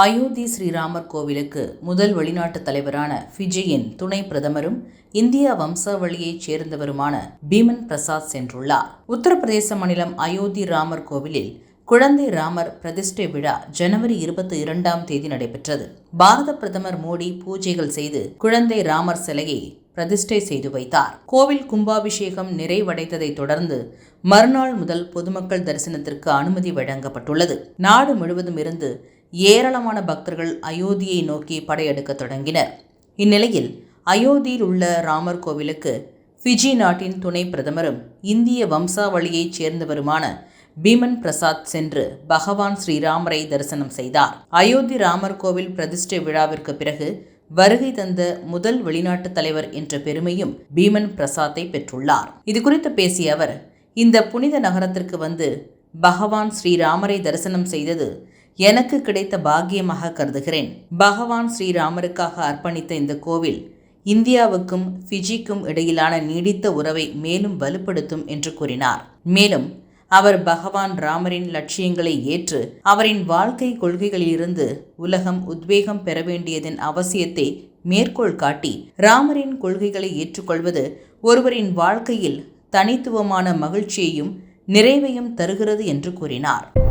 அயோத்தி ஸ்ரீராமர் கோவிலுக்கு முதல் வெளிநாட்டு தலைவரான ஃபிஜியின் துணை பிரதமரும் இந்திய வம்சாவளியைச் சேர்ந்தவருமான பீமன் பிரசாத் சென்றுள்ளார். உத்தரப்பிரதேச மாநிலம் அயோத்தி ராமர் கோவிலில் குழந்தை ராமர் பிரதிஷ்டை விழா ஜனவரி இருபத்தி இரண்டாம் தேதி நடைபெற்றது. பாரத பிரதமர் மோடி பூஜைகள் செய்து குழந்தை ராமர் சிலையை பிரதிஷ்டை செய்து வைத்தார். கோவில் கும்பாபிஷேகம் நிறைவடைந்ததை தொடர்ந்து மறுநாள் முதல் பொதுமக்கள் தரிசனத்திற்கு அனுமதி வழங்கப்பட்டுள்ளது. நாடு முழுவதும் இருந்து ஏராளமான பக்தர்கள் அயோத்தியை நோக்கி படையெடுக்க தொடங்கினர். இந்நிலையில் அயோத்தியில் உள்ள ராமர் கோவிலுக்கு ஃபிஜி நாட்டின் துணை பிரதமரும் இந்திய வம்சாவளியைச் சேர்ந்தவருமான பீமன் பிரசாத் சென்று பகவான் ஸ்ரீராமரை தரிசனம் செய்தார். அயோத்தி ராமர் கோவில் பிரதிஷ்டை விழாவிற்கு பிறகு வருகை தந்த முதல் வெளிநாட்டு தலைவர் என்ற பெருமையும் பீமன் பிரசாத்தை பெற்றுள்ளார். இது குறித்து பேசிய அவர் இந்த புனித நகரத்திற்கு வந்து பகவான் ஸ்ரீராமரை தரிசனம் செய்தது எனக்கு கிடைத்த பாக்கியமாக கருதுகிறேன். பகவான் ஸ்ரீராமருக்காக அர்ப்பணித்த இந்த கோவில் இந்தியாவுக்கும் ஃபிஜிக்கும் இடையிலான நீடித்த உறவை மேலும் வலுப்படுத்தும் என்று கூறினார். மேலும் அவர் பகவான் ராமரின் லட்சியங்களை ஏற்று அவரின் வாழ்க்கை கொள்கைகளிலிருந்து உலகம் உத்வேகம் பெற வேண்டியதன் அவசியத்தை மேற்கோள் காட்டி ராமரின் கொள்கைகளை ஏற்றுக்கொள்வது ஒருவரின் வாழ்க்கையில் தனித்துவமான மகிழ்ச்சியையும் நிறைவையும் தருகிறது என்று கூறினார்.